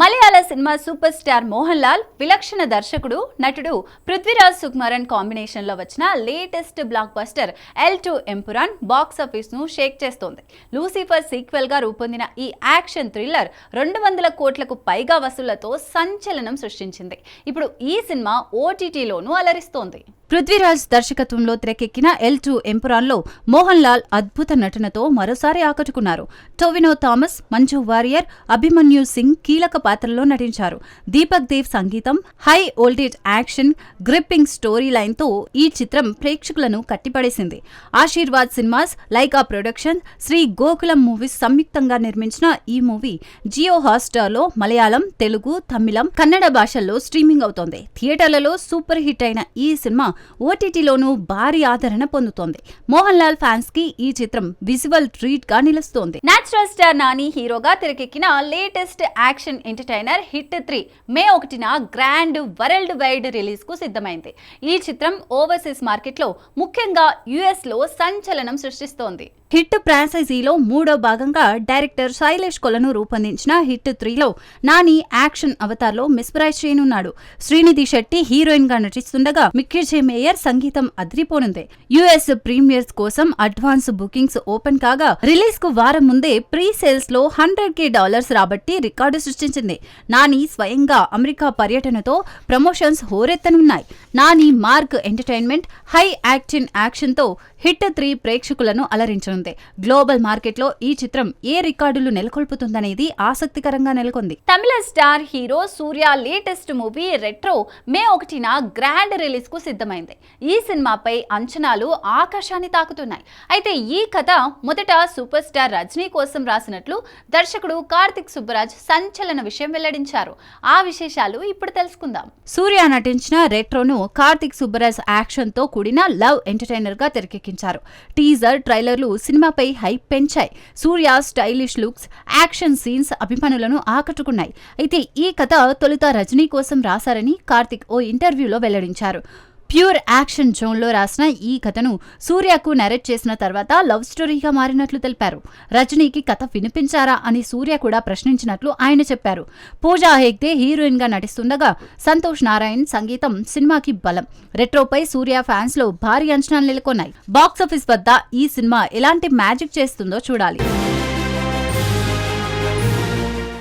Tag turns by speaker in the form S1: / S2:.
S1: మలయాళ cinema super star Mohan Lal విలక్షణ దర్శకుడు నటుడు పృథ్వీరాజ్ సుకుమారన్ కాంబినేషన్లో వచ్చిన latest blockbuster L two Empuraan బాక్స్ను shake చేస్తోంది. లూసిఫర్ సీక్వెల్గా రూపొందిన ఈ యాక్షన్ థ్రిల్లర్ రెండు వందల కోట్లకు పైగా వసూళ్ళతో సంచలనం సృష్టించింది. ఇప్పుడు ఈ సినిమా ఓటీటీలోనూ అలరిస్తోంది. పృథ్వీరాజ్ దర్శకత్వంలో తెరకెక్కిన ఎల్ టూ ఎంపురాన్లో మోహన్ లాల్ అద్భుత నటనతో మరోసారి ఆకట్టుకున్నారు. టొవినో థామస్ మంజు వారియర్ అభిమన్యు సింగ్ కీలక పాత్రల్లో నటించారు. దీపక్ దేవ్ సంగీతం high voltage action gripping story లైన్తో ఈ చిత్రం ప్రేక్షకులను కట్టిపడేసింది. Aashirvad cinemas Lyca production Sree Gokulam movies సంయుక్తంగా నిర్మించిన ఈ మూవీ జియో హాట్స్టార్లో మలయాళం తెలుగు తమిళం కన్నడ భాషల్లో స్ట్రీమింగ్ అవుతోంది. థియేటర్లలో సూపర్ హిట్ అయిన ఈ సినిమా ఓటీటీలోనూ భారీ ఆదరణ పొందుతోంది. మోహన్ లాల్ ఫ్యాన్స్కి ఈ చిత్రం విజువల్ ట్రీట్గా నిలుస్తోంది. నేచురల్ స్టార్ నాని హీరోగా తెరకెక్కిన latest action entertainer HIT three May ఒకటిన గ్రాండ్ వరల్డ్ వైడ్ రిలీజ్కు సిద్ధమైంది. ఈ చిత్రం ఓవర్సీస్ మార్కెట్లో ముఖ్యంగా యుఎస్లో సంచలనం సృష్టిస్తోంది. హిట్ ఫ్రాంచైజీలో మూడో భాగంగా డైరెక్టర్ శైలేష్ కొలను రూపొందించిన హిట్ త్రీలో నాని యాక్షన్ అవతార్లో మిస్ప్రైజ్ చేయనున్నాడు. శ్రీనిధి శెట్టి హీరోయిన్గా నటిస్తుండగా మిక్కీజే మేయర్ సంగీతం అదిరిపోనుంది. యుఎస్ ప్రీమియర్స్ కోసం అడ్వాన్స్ బుకింగ్స్ ఓపెన్ కాగా రిలీజ్కు వారం ముందే ప్రీ సేల్స్లో హండ్రెడ్ కే డాలర్స్ రాబట్టి రికార్డు సృష్టించింది. నాని స్వయంగా అమెరికా పర్యటనతో promotions హోరెత్తనున్నాయి. Nani mark entertainment high action యాక్షన్తో hit three ప్రేక్షకులను అలరించనుంది గ్లోబల్ మార్కెట్లో ఈ చిత్రం ఏ రికార్డులు నెలకొల్పుతుందనేది ఆసక్తికరంగా నెలకొంది. Tamil star hero Suriya latest movie Retro May ఒకటిన గ్రాండ్ రిలీజ్కు సిద్ధమైంది. ఈ సినిమాపై అంచనాలు ఆకాశాన్ని తాకుతున్నాయి. అయితే ఈ కథ మొదట సూపర్ స్టార్ రజనీ కోసం రాసినట్లు దర్శకుడు కార్తిక్ సుబ్బరాజ్ సంచలన విషయం వెల్లడించారు. ఆ విశేషాలు ఇప్పుడు తెలుసుకుందాం. సూర్య నటించిన రెట్రోను కార్తిక్ సుబ్బరాజ్ యాక్షన్తో కూడిన లవ్ ఎంటర్టైనర్గా తెరకెక్కించారు. టీజర్ ట్రైలర్లు సినిమాపై హైప్ పెంచాయి. Suriya stylish looks action scenes అభిమానులను ఆకట్టుకున్నాయి. అయితే ఈ కథ తొలుత రజనీ కోసం రాశారని కార్తిక్ ఓ ఇంటర్వ్యూలో వెల్లడించారు. ప్యూర్ యాక్షన్ జోన్లో రాసిన ఈ కథను సూర్యకు నరేట్ చేసిన తర్వాత లవ్ స్టోరీగా మారినట్లు తెలిపారు. రజనీకి కథ వినిపించారా అని సూర్య కూడా ప్రశ్నించినట్లు ఆయన చెప్పారు. పూజా హెగ్దే హీరోయిన్గా నటిస్తుండగా సంతోష్ నారాయణ్ సంగీతం సినిమాకి బలం. రెట్రోపై సూర్య ఫ్యాన్స్లో భారీ అంచనాలు నెలకొన్నాయి. బాక్సాఫీస్ వద్ద ఈ సినిమా ఎలాంటి మ్యాజిక్ చేస్తుందో చూడాలి.